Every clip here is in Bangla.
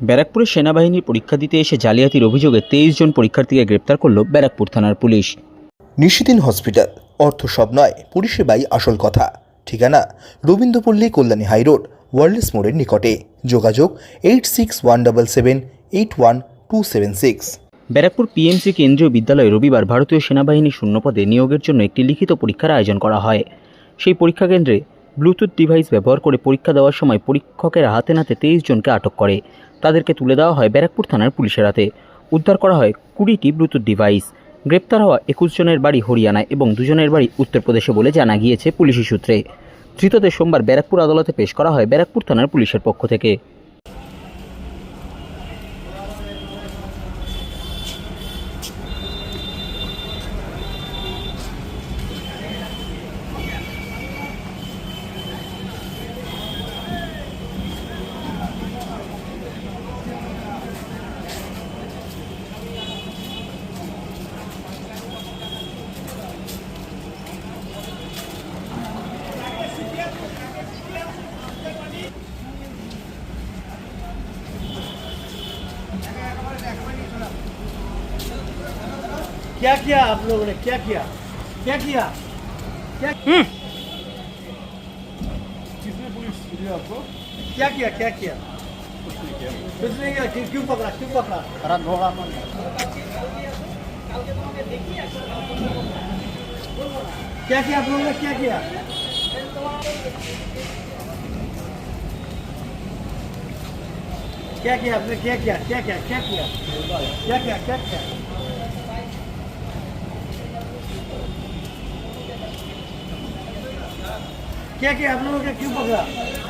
ব্যারাকপুরে সেনাবাহিনীর পরীক্ষা দিতে এসে জালিয়াতির অভিযোগে তেইশ জন পরীক্ষার্থীকে গ্রেপ্তার করল ব্যারাকপুর থানার পুলিশ। নিশিদিন হসপিটাল অর্থ সব নয় পরিষেবাই আসল কথা। ঠিকানা রবীন্দ্রপল্লী কল্যাণী হাইরোড ওয়ার্ল্ডস মোড়ের নিকটে। যোগাযোগ eight six one double seven eight one two seven six. Barrackpore PMC কেন্দ্রীয় বিদ্যালয়ে রবিবার ভারতীয় সেনাবাহিনী শূন্যপদে নিয়োগের জন্য একটি লিখিত পরীক্ষার আয়োজন করা হয়। সেই পরীক্ষা কেন্দ্রে ব্লুটুথ ডিভাইস ব্যবহার করে পরীক্ষা দেওয়ার সময় পরীক্ষকের হাতে নাতে তেইশ জনকে আটক করে। তাদেরকে তুলে দেওয়া হয় ব্যারাকপুর থানার পুলিশের হাতে। উদ্ধার করা হয় কুড়িটি ব্লুটুথ ডিভাইস গ্রেপ্তার হওয়া একুশ জনের বাড়ি হরিয়ানা এবং দুজনের বাড়ি উত্তরপ্রদেশে বলে জানা গিয়েছে পুলিশি সূত্রে। ধৃতদের সোমবার ব্যারাকপুর আদালতে পেশ করা হয় ব্যারাকপুর থানার পুলিশের পক্ষ থেকে। क्या किया आप लोगों ने? क्या किया? क्या किया? क्या किसने पुलिस आपको? क्या किया? क्या किया? कुछ नहीं किया। क्यों। क्यों पकड़ा? क्यों पकड़ा? क्या किया आप लोगों ने? क्या किया? क्या किया आपने? क्या किया? क्या किया? क्या किया? क्या किया? क्या किया? क्या किया? आप लोगों का क्यों पकड़ा?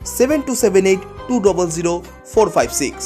seven two seven eight two double zero four five six